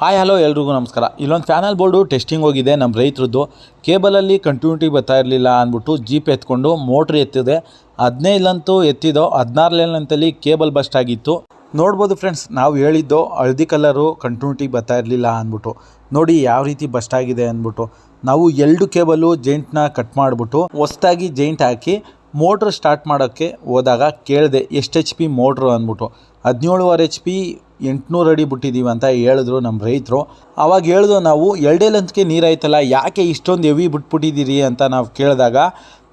Hi hello ಎಲ್ರಿಗೂ ನಮಸ್ಕಾರ. ಇಲ್ಲೊಂದು ಫ್ಯಾನಲ್ ಬೋರ್ಡು ಟೆಸ್ಟಿಂಗ್ ಹೋಗಿದೆ. ನಮ್ಮ ರೈತರದ್ದು ಕೇಬಲಲ್ಲಿ ಕಂಟಿನ್ಯೂಟಿ ಬರ್ತಾ ಇರಲಿಲ್ಲ ಅಂದ್ಬಿಟ್ಟು ಜೀಪ್ ಎತ್ಕೊಂಡು ಮೋಟ್ರ್ ಎತ್ತಿದೆ. ಹದಿನೈದಲಂತೂ ಎತ್ತಿದೋ ಹದಿನಾರನೇಲಂತಲ್ಲಿ ಕೇಬಲ್ ಬಸ್ಟ್ ಆಗಿತ್ತು. ನೋಡ್ಬೋದು ಫ್ರೆಂಡ್ಸ್ ನಾವು ಹೇಳಿದ್ದು ಹಳದಿ ಕಲರು ಕಂಟಿನ್ಯೂಟಿ ಬರ್ತಾ ಇರಲಿಲ್ಲ ಅಂದ್ಬಿಟ್ಟು. ನೋಡಿ ಯಾವ ರೀತಿ ಬಸ್ಟ್ ಆಗಿದೆ ಅಂದ್ಬಿಟ್ಟು. ನಾವು ಎರಡು ಕೇಬಲು ಜೈಂಟ್ನ ಕಟ್ ಮಾಡಿಬಿಟ್ಟು ಹೊಸ್ದಾಗಿ ಜೈಂಟ್ ಹಾಕಿ ಮೋಟ್ರ್ ಸ್ಟಾರ್ಟ್ ಮಾಡೋಕ್ಕೆ ಹೋದಾಗ ಕೇಳಿದೆ, ಎಷ್ಟು ಎಚ್ ಪಿ ಮೋಟ್ರು ಅಂದ್ಬಿಟ್ಟು. ಹದಿನೇಳುವರೆ ಎಚ್ ಪಿ ಎಂಟುನೂರು ಅಡಿ ಬಿಟ್ಟಿದ್ದೀವಿ ಅಂತ ಹೇಳಿದ್ರು ನಮ್ಮ ರೈತರು. ಅವಾಗ ಹೇಳಿದ್ರು ನಾವು, ಎರಡೇ ಲಂತ್ಗೆ ನೀರು ಆಯ್ತಲ್ಲ ಯಾಕೆ ಇಷ್ಟೊಂದು ಎವಿ ಬಿಟ್ಬಿಟ್ಟಿದ್ದೀರಿ ಅಂತ ನಾವು ಕೇಳಿದಾಗ,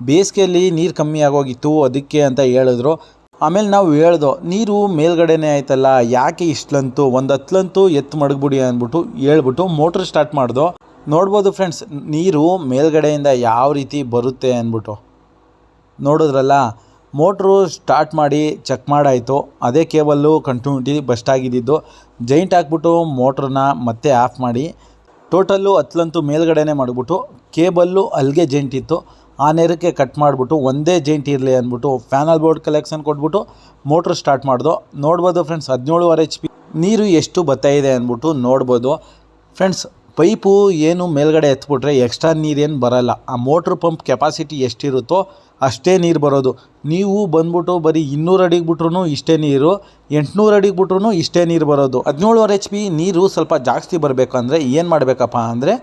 ಬೇಸಿಗೆಯಲ್ಲಿ ನೀರು ಕಮ್ಮಿ ಆಗೋಗಿತ್ತು, ಅದಕ್ಕೆ ಅಂತ ಹೇಳಿದ್ರು. ಆಮೇಲೆ ನಾವು ಹೇಳ್ದೋ, ನೀರು ಮೇಲ್ಗಡೆನೇ ಆಯ್ತಲ್ಲ, ಯಾಕೆ ಇಷ್ಟಲಂತು, ಒಂದು ಹತ್ತಲಂತೂ ಎತ್ತು ಮಡಗ್ಬಿಡಿ ಅಂದ್ಬಿಟ್ಟು ಹೇಳ್ಬಿಟ್ಟು ಮೋಟ್ರ್ ಸ್ಟಾರ್ಟ್ ಮಾಡ್ದೋ. ನೋಡ್ಬೋದು ಫ್ರೆಂಡ್ಸ್, ನೀರು ಮೇಲ್ಗಡೆಯಿಂದ ಯಾವ ರೀತಿ ಬರುತ್ತೆ ಅಂದ್ಬಿಟ್ಟು. ನೋಡಿದ್ರಲ್ಲ ಮೋಟ್ರು ಸ್ಟಾರ್ಟ್ ಮಾಡಿ ಚೆಕ್ ಮಾಡಾಯಿತು. ಅದೇ ಕೇಬಲ್ಲು ಕಂಟಿನ್ಯೂಟಿ ಬಸ್ಟ್ ಆಗಿದ್ದಿದ್ದು. ಜೈಂಟ್ ಹಾಕ್ಬಿಟ್ಟು ಮೋಟ್ರನ್ನ ಮತ್ತೆ ಆಫ್ ಮಾಡಿ. ಟೋಟಲ್ಲು ಹತ್ತಲಂತೂ ಮೇಲ್ಗಡೆನೇ ಮಾಡಿಬಿಟ್ಟು ಕೇಬಲ್ಲು ಅಲ್ಲಿಗೆ ಜೈಂಟ್ ಇತ್ತು. ಆ ನೇರಕ್ಕೆ ಕಟ್ ಮಾಡಿಬಿಟ್ಟು ಒಂದೇ ಜೈಂಟ್ ಇರಲಿ ಅಂದ್ಬಿಟ್ಟು ಫ್ಯಾನಲ್ ಬೋರ್ಡ್ ಕಲೆಕ್ಷನ್ ಕೊಟ್ಬಿಟ್ಟು ಮೋಟ್ರ್ ಸ್ಟಾರ್ಟ್ ಮಾಡ್ದು. ನೋಡ್ಬೋದು ಫ್ರೆಂಡ್ಸ್ ಹದಿನೇಳುವರೆ ಎಚ್ ಪಿ ನೀರು ಎಷ್ಟು ಬತ್ತಾಯಿದೆ ಅಂದ್ಬಿಟ್ಟು ನೋಡ್ಬೋದು. ಫ್ರೆಂಡ್ಸ್ ಪೈಪು ಏನು ಮೇಲ್ಗಡೆ ಎತ್ಬಿಟ್ರೆ ಎಕ್ಸ್ಟ್ರಾ ನೀರೇನು ಬರೋಲ್ಲ. ಆ ಮೋಟ್ರ್ ಪಂಪ್ ಕೆಪಾಸಿಟಿ ಎಷ್ಟಿರುತ್ತೋ ಅಷ್ಟೇ ನೀರು ಬರೋದು. ನೀವು ಬಂದ್ಬಿಟ್ಟು ಬರೀ ಇನ್ನೂರು ಅಡಿಗೆ ಬಿಟ್ರೂ ಇಷ್ಟೇ ನೀರು, ಎಂಟುನೂರು ಅಡಿಗೆ ಬಿಟ್ರೂ ಇಷ್ಟೇ ನೀರು ಬರೋದು. ಹದಿನೇಳುವರೆ ಎಚ್ ಪಿ ನೀರು ಸ್ವಲ್ಪ ಜಾಸ್ತಿ ಬರಬೇಕು ಅಂದರೆ ಏನು ಮಾಡಬೇಕಪ್ಪ ಅಂದರೆ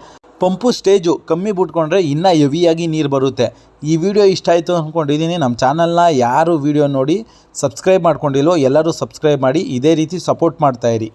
ಪಂಪು ಸ್ಟೇಜು ಕಮ್ಮಿ ಬಿಟ್ಕೊಂಡ್ರೆ ಇನ್ನೂ ಹೆವಿಯಾಗಿ ನೀರು ಬರುತ್ತೆ. ಈ ವಿಡಿಯೋ ಇಷ್ಟ ಆಯಿತು ಅಂದ್ಕೊಂಡಿದ್ದೀನಿ ನಮ್ಮ ಚಾನಲ್ನ ಯಾರು ವಿಡಿಯೋ ನೋಡಿ ಸಬ್ಸ್ಕ್ರೈಬ್ ಮಾಡ್ಕೊಂಡಿಲ್ಲೋ ಎಲ್ಲರೂ ಸಬ್ಸ್ಕ್ರೈಬ್ ಮಾಡಿ, ಇದೇ ರೀತಿ ಸಪೋರ್ಟ್ ಮಾಡ್ತಾಯಿರಿ